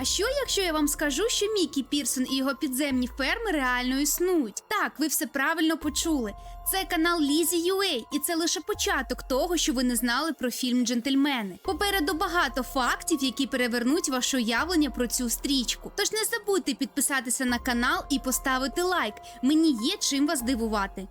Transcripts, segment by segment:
А що, якщо я вам скажу, що Мікі Пірсон і його підземні ферми реально існують? Так, ви все правильно почули. Це канал Лізі UA, і це лише початок того, що ви не знали про фільм Джентльмени. Попереду багато фактів, які перевернуть ваше уявлення про цю стрічку. Тож не забудьте підписатися на канал і поставити лайк. Мені є чим вас дивувати.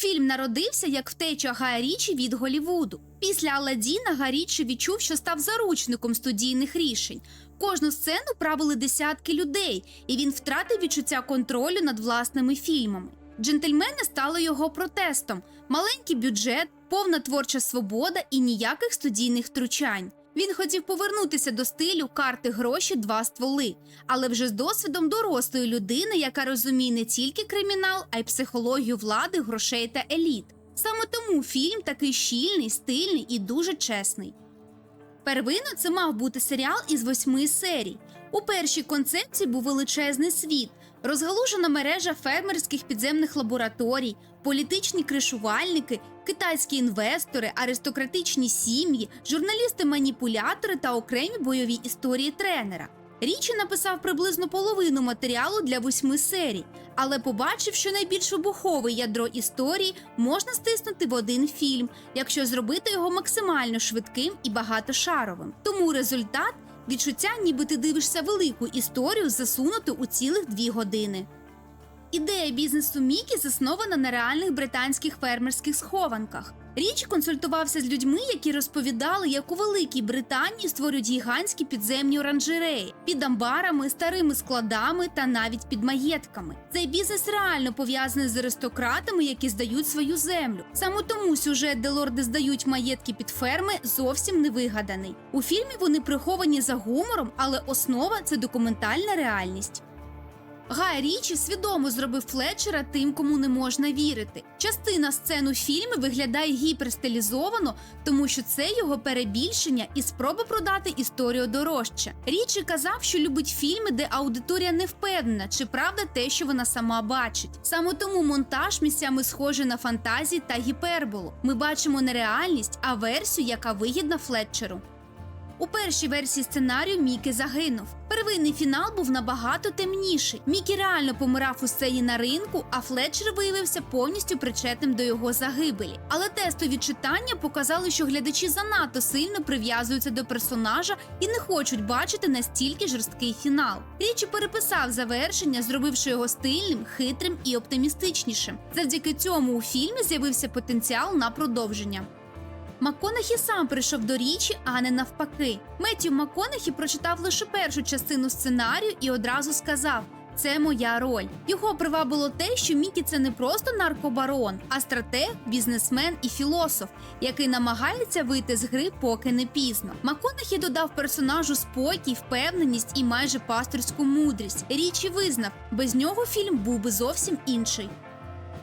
Фільм народився як втеча Гая Річі від Голівуду. Після Аладдіна Гай Річі відчув, що став заручником студійних рішень. Кожну сцену правили десятки людей, і він втратив відчуття контролю над власними фільмами. Джентльмени стали його протестом: маленький бюджет, повна творча свобода і ніяких студійних втручань. Він хотів повернутися до стилю карти гроші два стволи, але вже з досвідом дорослої людини, яка розуміє не тільки кримінал, а й психологію влади, грошей та еліт. Саме тому фільм такий щільний, стильний і дуже чесний. Первинно це мав бути серіал із восьми серій. У першій концепції був величезний світ, розгалужена мережа фермерських підземних лабораторій, політичні кришувальники, китайські інвестори, аристократичні сім'ї, журналісти-маніпулятори та окремі бойові історії тренера. Річі написав приблизно половину матеріалу для восьми серій, але побачив, що найбільш вибухове ядро історії можна стиснути в один фільм, якщо зробити його максимально швидким і багатошаровим. Тому результат відчуття, ніби ти дивишся велику історію, засунуту у цілих дві години. Ідея бізнесу Мікі заснована на реальних британських фермерських схованках. Річ консультувався з людьми, які розповідали, як у Великій Британії створюють гігантські підземні оранжереї під амбарами, старими складами та навіть під маєтками. Цей бізнес реально пов'язаний з аристократами, які здають свою землю. Саме тому сюжет, де лорди здають маєтки під ферми, зовсім не вигаданий. У фільмі вони приховані за гумором, але основа це документальна реальність. Гай Річі свідомо зробив Флетчера тим, кому не можна вірити. Частина сцен у фільмі виглядає гіперстилізовано, тому що це його перебільшення і спроба продати історію дорожче. Річі казав, що любить фільми, де аудиторія не впевнена, чи правда те, що вона сама бачить. Саме тому монтаж місцями схожий на фантазії та гіперболу. Ми бачимо не реальність, а версію, яка вигідна Флетчеру. У першій версії сценарію Мікі загинув. Первинний фінал був набагато темніший. Мікі реально помирав у сцені на ринку, а Флетчер виявився повністю причетним до його загибелі. Але тестові читання показали, що глядачі занадто сильно прив'язуються до персонажа і не хочуть бачити настільки жорсткий фінал. Річі переписав завершення, зробивши його стильним, хитрим і оптимістичнішим. Завдяки цьому у фільмі з'явився потенціал на продовження. МакКонахі сам прийшов до річі, а не навпаки. Меттю МакКонахі прочитав лише першу частину сценарію і одразу сказав: це моя роль. Його привабило те, що Мікі це не просто наркобарон, а стратег, бізнесмен і філософ, який намагається вийти з гри, поки не пізно. МакКонахі додав персонажу спокій, впевненість і майже пасторську мудрість. Річі визнав, без нього фільм був би зовсім інший.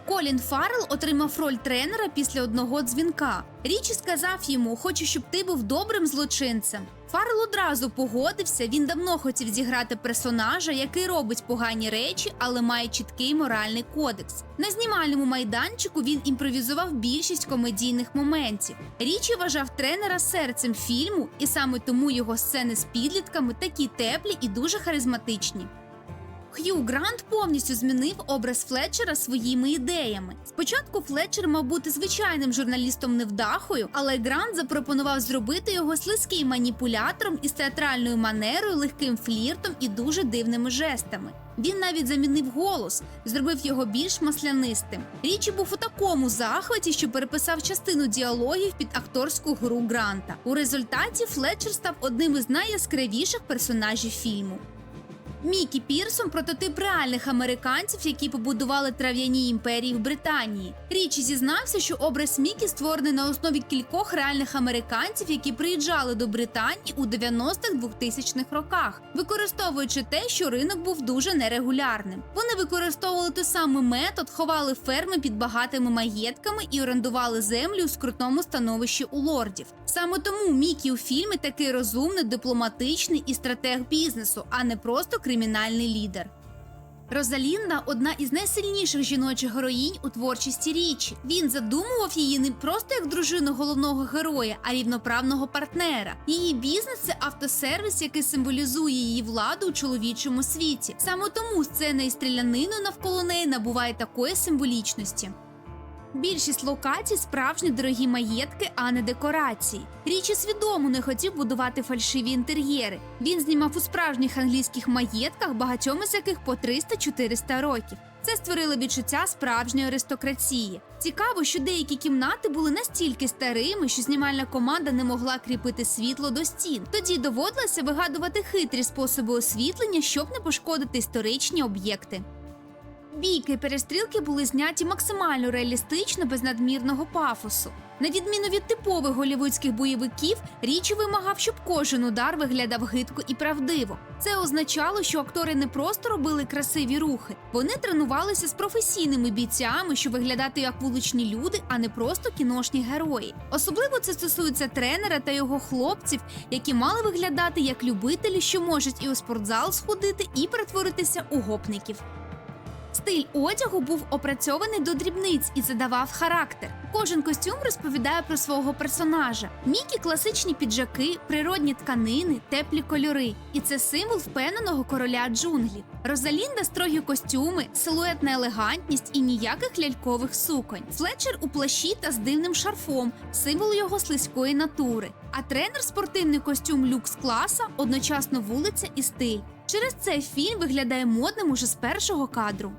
Колін Фаррелл отримав роль тренера після одного дзвінка. Річі сказав йому: Хочу, щоб ти був добрим злочинцем. Фаррелл одразу погодився. Він давно хотів зіграти персонажа, який робить погані речі, але має чіткий моральний кодекс. На знімальному майданчику він імпровізував більшість комедійних моментів. Річі вважав тренера серцем фільму, і саме тому його сцени з підлітками такі теплі і дуже харизматичні. Х'ю Грант повністю змінив образ Флетчера своїми ідеями. Спочатку Флетчер мав бути звичайним журналістом невдахою, але Грант запропонував зробити його слизьким маніпулятором із театральною манерою, легким фліртом і дуже дивними жестами. Він навіть замінив голос, зробив його більш маслянистим. Річі був у такому захваті, що переписав частину діалогів під акторську гру Гранта. У результаті Флетчер став одним із найяскравіших персонажів фільму. Мікі Пірсон прототип реальних американців, які побудували трав'яні імперії в Британії. Річі зізнався, що образ Мікі створений на основі кількох реальних американців, які приїжджали до Британії у 90-х 2000-х роках, використовуючи те, що ринок був дуже нерегулярним. Вони використовували той самий метод, ховали ферми під багатими маєтками і орендували землю у скрутному становищі у лордів. Саме тому Мікі у фільмі такий розумний, дипломатичний і стратег бізнесу, а не просто кримінальний лідер. Розалінда одна із найсильніших жіночих героїнь у творчості річі. Він задумував її не просто як дружину головного героя, а рівноправного партнера. Її бізнес це автосервіс, який символізує її владу у чоловічому світі. Саме тому сцена із стріляниною навколо неї набуває такої символічності. Більшість локацій справжні дорогі маєтки, а не декорації. Річі свідомо не хотів будувати фальшиві інтер'єри. Він знімав у справжніх англійських маєтках, багатьом із яких по 300-400 років. Це створило відчуття справжньої аристократії. Цікаво, що деякі кімнати були настільки старими, що знімальна команда не могла кріпити світло до стін. Тоді доводилося вигадувати хитрі способи освітлення, щоб не пошкодити історичні об'єкти. Бійки і перестрілки були зняті максимально реалістично, без надмірного пафосу. На відміну від типових голівудських бойовиків, річі вимагав, щоб кожен удар виглядав гидко і правдиво. Це означало, що актори не просто робили красиві рухи, вони тренувалися з професійними бійцями, щоб виглядати як вуличні люди, а не просто кіношні герої. Особливо це стосується тренера та його хлопців, які мали виглядати як любителі, що можуть і у спортзал сходити, і перетворитися у гопників. Стиль одягу був опрацьований до дрібниць і задавав характер. Кожен костюм розповідає про свого персонажа. Мікі класичні піджаки, природні тканини, теплі кольори. І це символ впевненого короля джунглів. Розалінда строгі костюми, силуетна елегантність і ніяких лялькових суконь. Флетчер у плащі та з дивним шарфом, символ його слизької натури. А тренер спортивний костюм люкс класа, одночасно вулиця і стиль. Через це фільм виглядає модним уже з першого кадру.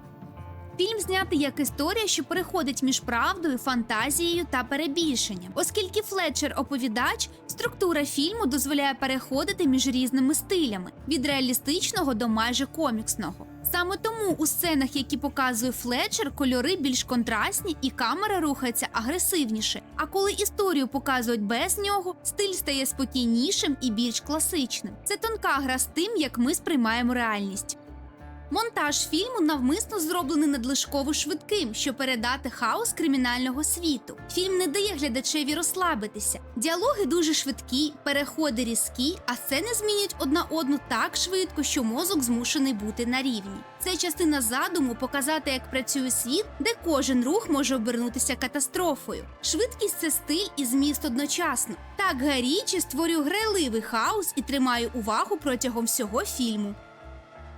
Фільм знятий як історія, що переходить між правдою, фантазією та перебільшенням. Оскільки Флетчер оповідач, структура фільму дозволяє переходити між різними стилями від реалістичного до майже коміксного. Саме тому у сценах, які показує Флетчер, кольори більш контрастні і камера рухається агресивніше. А коли історію показують без нього, стиль стає спокійнішим і більш класичним. Це тонка гра з тим, як ми сприймаємо реальність. Монтаж фільму навмисно зроблений надлишково швидким, щоб передати хаос кримінального світу. Фільм не дає глядачеві розслабитися. Діалоги дуже швидкі, переходи різкі, а сцени змінюють одна одну так швидко, що мозок змушений бути на рівні. Це частина задуму показати, як працює світ, де кожен рух може обернутися катастрофою. Швидкість це стиль і зміст одночасно. Так Гарічі створює грайливий хаос і тримає увагу протягом всього фільму.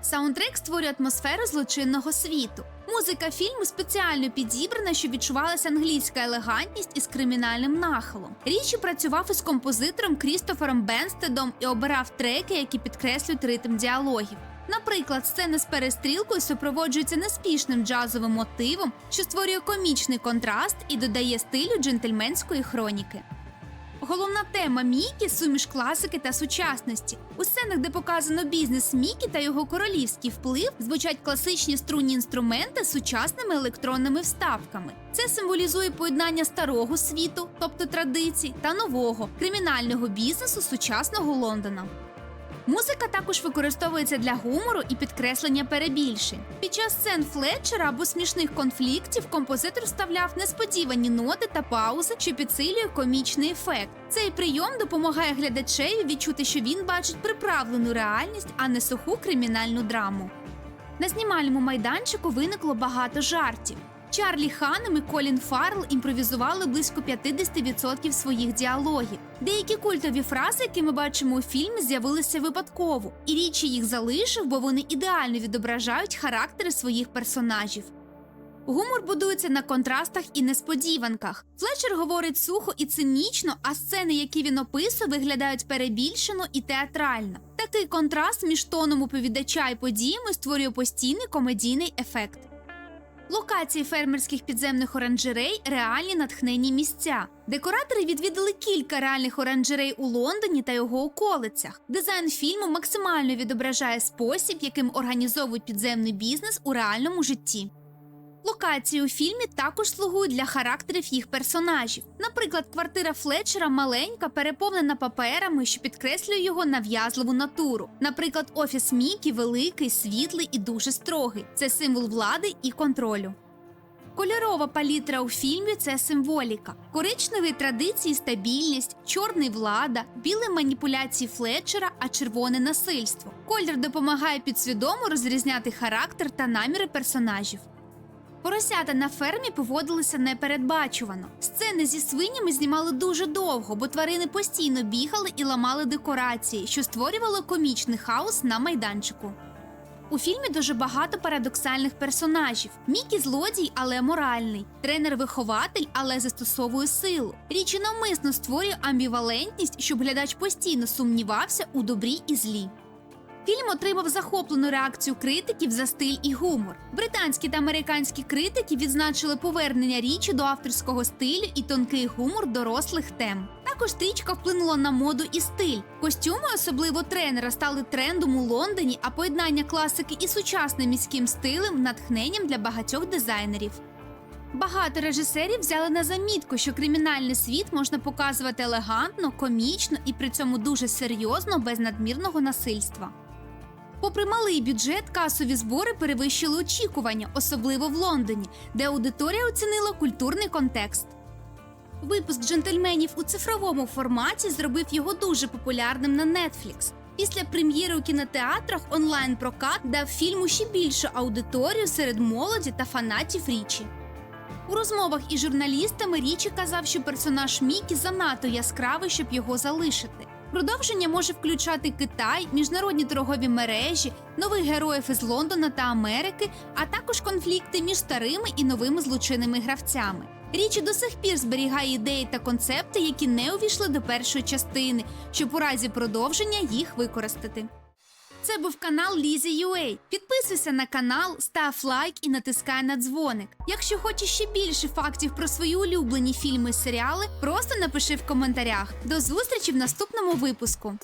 Саундтрек створює атмосферу злочинного світу. Музика фільму спеціально підібрана, щоб відчувалася англійська елегантність із кримінальним нахилом. Річі працював із композитором Крістофером Бенстедом і обирав треки, які підкреслюють ритм діалогів. Наприклад, сцена з перестрілкою супроводжується неспішним джазовим мотивом, що створює комічний контраст і додає стилю джентльменської хроніки. Головна тема Мікі суміш класики та сучасності. У сценах, де показано бізнес Мікі та його королівський вплив, звучать класичні струнні інструменти з сучасними електронними вставками. Це символізує поєднання старого світу, тобто традицій, та нового кримінального бізнесу сучасного Лондона. Музика також використовується для гумору і підкреслення перебільшень. Під час сцен Флетчера або смішних конфліктів композитор вставляв несподівані ноти та паузи, що підсилює комічний ефект. Цей прийом допомагає глядачеві відчути, що він бачить приправлену реальність, а не суху кримінальну драму. На знімальному майданчику виникло багато жартів. Чарлі Ханем і Колін Фаррелл імпровізували близько 50% своїх діалогів. Деякі культові фрази, які ми бачимо у фільмі, з'явилися випадково, і річі їх залишив, бо вони ідеально відображають характери своїх персонажів. Гумор будується на контрастах і несподіванках. Флетчер говорить сухо і цинічно, а сцени, які він описує, виглядають перебільшено і театрально. Такий контраст між тоном оповідача і подіями створює постійний комедійний ефект. Локації фермерських підземних оранжерей реальні натхнені місця. Декоратори відвідали кілька реальних оранжерей у Лондоні та його околицях. Дизайн фільму максимально відображає спосіб, яким організовують підземний бізнес у реальному житті. Локації у фільмі також слугують для характерів їх персонажів. Наприклад, квартира Флетчера маленька, переповнена паперами, що підкреслює його нав'язливу натуру. Наприклад, офіс Мікі великий, світлий і дуже строгий. Це символ влади і контролю. Кольорова палітра у фільмі це символіка. Коричневий традиції стабільність, чорний влада, білий маніпуляції Флетчера, а червоне насильство. Колір допомагає підсвідомо розрізняти характер та наміри персонажів. Поросята на фермі поводилися непередбачувано. Сцени зі свинями знімали дуже довго, бо тварини постійно бігали і ламали декорації, що створювало комічний хаос на майданчику. У фільмі дуже багато парадоксальних персонажів. Мікі злодій, але моральний. Тренер-вихователь, але застосовує силу. Річі навмисно створює амбівалентність, щоб глядач постійно сумнівався у добрі і злі. Фільм отримав захоплену реакцію критиків за стиль і гумор. Британські та американські критики відзначили повернення річі до авторського стилю і тонкий гумор дорослих тем. Також стрічка вплинула на моду і стиль. Костюми, особливо тренера, стали трендом у Лондоні, а поєднання класики і сучасним міським стилем натхненням для багатьох дизайнерів. Багато режисерів взяли на замітку, що кримінальний світ можна показувати елегантно, комічно і при цьому дуже серйозно, без надмірного насильства. Попри малий бюджет, касові збори перевищили очікування, особливо в Лондоні, де аудиторія оцінила культурний контекст. Випуск джентльменів у цифровому форматі зробив його дуже популярним на Netflix. Після прем'єри у кінотеатрах онлайн-прокат дав фільму ще більшу аудиторію серед молоді та фанатів річі. У розмовах із журналістами Річі казав, що персонаж Мікі занадто яскравий, щоб його залишити. Продовження може включати Китай, міжнародні торгові мережі, нових героїв із Лондона та Америки, а також конфлікти між старими і новими злочинними гравцями. Річі до сих пір зберігає ідеї та концепти, які не увійшли до першої частини, щоб у разі продовження їх використати. Це був канал Лізі UA. Підписуйся на канал, став лайк і натискай на дзвоник. Якщо хочеш ще більше фактів про свої улюблені фільми і серіали, просто напиши в коментарях. До зустрічі в наступному випуску.